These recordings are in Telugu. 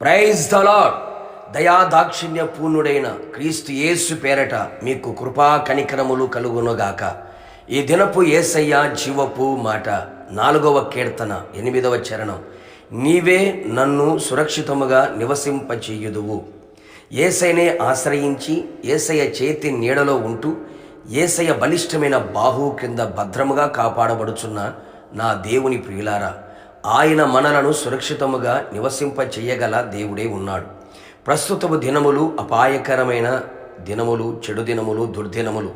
ప్రైజ్ ద లాడ్ దయాదాక్షిణ్య పూర్ణుడైన క్రీస్తు యేసు పేరట మీకు కృపా కనికరములు కలుగునుగాక. ఈ దినపు ఏసయ్య జీవపు మాట నాలుగవ కీర్తన ఎనిమిదవ చరణం. నీవే నన్ను సురక్షితముగా నివసింపచేయుదువు. ఏసైనే ఆశ్రయించి ఏసయ్య చేతి నీడలో ఉంటూ ఏసయ్య బలిష్టమైన బాహు కింద భద్రముగా కాపాడబడుచున్న నా దేవుని ప్రియులారా ఆయన మనలను సురక్షితముగా నివసింప చెయ్యగల దేవుడే ఉన్నాడు. ప్రస్తుతపు దినములు అపాయకరమైన దినములు చెడు దినములు దుర్దినములు.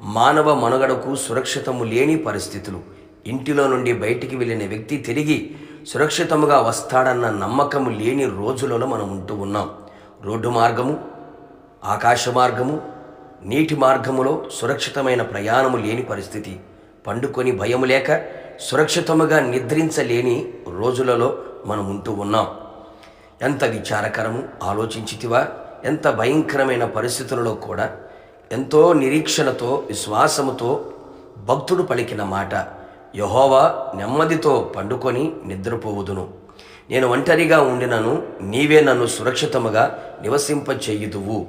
మానవ మనుగడకు సురక్షితము లేని పరిస్థితులు. ఇంటిలో నుండి బయటికి వెళ్ళిన వ్యక్తి తిరిగి సురక్షితముగా వస్తాడన్న నమ్మకము లేని రోజులలో మనం ఉంటూ ఉన్నాం. రోడ్డు మార్గము ఆకాశ మార్గము నీటి మార్గములో సురక్షితమైన ప్రయాణము లేని పరిస్థితి. పండుకొని భయము లేక సురక్షితముగా నిద్రించలేని రోజులలో మనం ఉంటూ ఉన్నాం. ఎంత విచారకరము ఆలోచించితివా ఎంత భయంకరమైన పరిస్థితులలో కూడా ఎంతో నిరీక్షణతో విశ్వాసముతో భక్తుడు పలికిన మాట యహోవా నెమ్మదితో పండుకొని నిద్రపోవుదును. నేను ఒంటరిగా ఉండినను నీవే నన్ను సురక్షితముగా నివసింపచేయుదువు.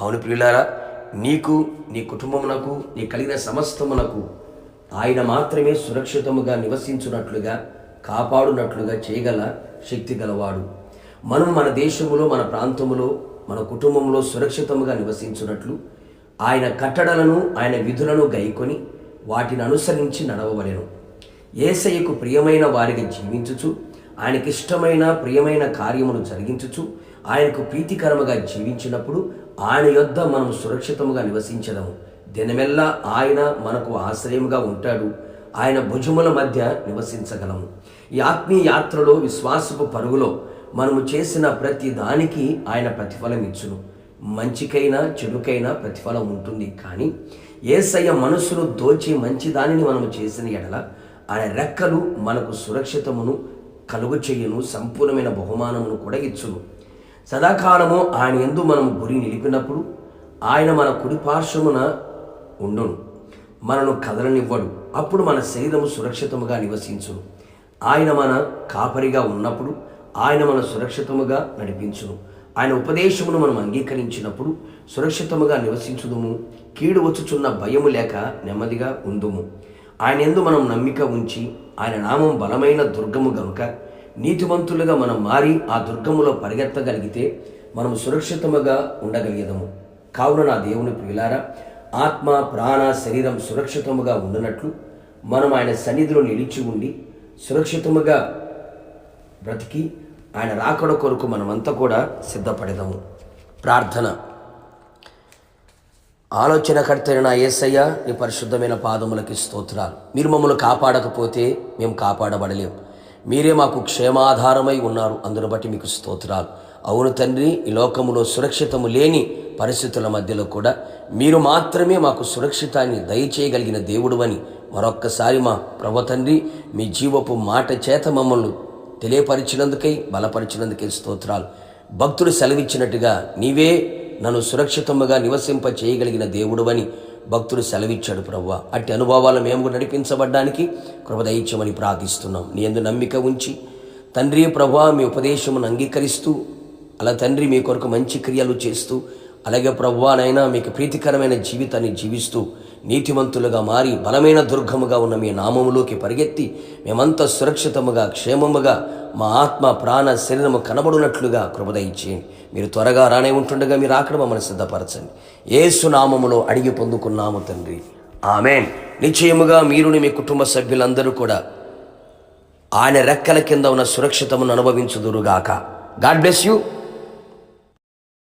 అవును ప్రియులారా నీకు నీ కుటుంబమునకు నీ కలిగిన సమస్తమునకు ఆయన మాత్రమే సురక్షితముగా నివసించున్నట్లుగా కాపాడునట్లుగా చేయగల శక్తి గలవాడు. మనం మన దేశములో మన ప్రాంతములో మన కుటుంబంలో సురక్షితముగా నివసించున్నట్లు ఆయన కట్టడలను ఆయన విధులను గైకొని వాటిని అనుసరించి నడవవలెను. ఏసయ్యకు ప్రియమైన వారిగా జీవించుచు ఆయనకిష్టమైన ప్రియమైన కార్యమును జరిగించుచు ఆయనకు ప్రీతికరముగా జీవించినప్పుడు ఆయన యొద్ద మనం సురక్షితముగా నివసించదము. దినమెల్లా ఆయన మనకు ఆశ్రయముగా ఉంటాడు. ఆయన భుజముల మధ్య నివసించగలము. ఈ ఆత్మీయ యాత్రలో విశ్వాసపు పరుగులో మనము చేసిన ప్రతి దానికి ఆయన ప్రతిఫలం ఇచ్చును. మంచికైనా చెడుకైనా ప్రతిఫలం ఉంటుంది. కానీ ఏసయ్య మనసును దోచి మంచి దానిని మనము చేసిన ఎడల ఆయన రెక్కలు మనకు సురక్షితమును కలుగు చెయ్యను సంపూర్ణమైన బహుమానమును కూడా ఇచ్చును. సదాకాలము ఆయన ఎందు మనం గురి నిలిపినప్పుడు ఆయన మన కుడి పార్శ్వమున ఉండును. మనను కదలనివ్వడు. అప్పుడు మన శరీరము సురక్షితముగా నివసించును. ఆయన మన కాపరిగా ఉన్నప్పుడు ఆయన మన సురక్షితముగా నడిపించును. ఆయన ఉపదేశమును మనం అంగీకరించినప్పుడు సురక్షితముగా నివసించుదుము. కీడు వచ్చుచున్న భయము లేక నెమ్మదిగా ఉందుము. ఆయన ఎందు మనం నమ్మిక ఉంచి ఆయన నామం బలమైన దుర్గము గనుక నీతివంతులుగా మనం మారి ఆ దుర్గములో పరిగెత్తగలిగితే మనం సురక్షితముగా ఉండగలిగేదము. కావున నా దేవుని ప్రియులారా ఆత్మ ప్రాణ శరీరం సురక్షితముగా ఉండనట్లు మనం ఆయన సన్నిధిలో నిలిచి ఉండి సురక్షితముగా బ్రతికి ఆయన రాకడ కొరకు మనమంతా కూడా సిద్ధపడదాము. ప్రార్థన. ఆలోచనకర్తైన నా యేసయ్య నీ పరిశుద్ధమైన పాదములకి స్తోత్రాలు. మీరు మమ్మల్ని కాపాడకపోతే మేము కాపాడబడలేం. మీరే మాకు క్షేమాధారమై ఉన్నారు. అందును బట్టి మీకు స్తోత్రాలు. అవును తండ్రి ఈ లోకములో సురక్షితము లేని పరిస్థితుల మధ్యలో కూడా మీరు మాత్రమే మాకు సురక్షితాన్ని దయచేయగలిగిన దేవుడు అని మరొక్కసారి మా ప్రభు తండ్రి మీ జీవపు మాట చేత మమ్మల్ని తెలియపరిచినందుకై బలపరిచినందుకై స్తోత్రాలు. భక్తుడు సెలవిచ్చినట్టుగా నీవే నన్ను సురక్షితముగా నివసింప చేయగలిగిన దేవుడు అని భక్తుడు సెలవిచ్చాడు ప్రవ్వ అట్టి అనుభవాలు మేము కూడా నడిపించబడ్డానికి కృపదయించమని ప్రార్థిస్తున్నాం. నీ ఎందు నమ్మిక ఉంచి తండ్రి ప్రభా మీ ఉపదేశమును అంగీకరిస్తూ అలా తండ్రి మీ కొరకు మంచి క్రియలు చేస్తూ అలాగే ప్రభువానైనా మీకు ప్రీతికరమైన జీవితాన్ని జీవిస్తూ నీతిమంతులుగా మారి బలమైన దుర్గముగా ఉన్న మీ నామములోకి పరిగెత్తి మేమంతా సురక్షితముగా క్షేమముగా మా ఆత్మ ప్రాణ శరీరము కనబడినట్లుగా కృపదయించేయండి మీరు త్వరగా రానే ఉంటుండగా మీరు ఆకడ మమ్మల్ని సిద్ధపరచండి. ఏసు నామములో అడిగి పొందుకున్నాము తండ్రి. ఆమెన్. నిశ్చయముగా మీరుని మీ కుటుంబ సభ్యులందరూ కూడా ఆయన రెక్కల కింద ఉన్న సురక్షితమును అనుభవించుదురుగాక. God bless you.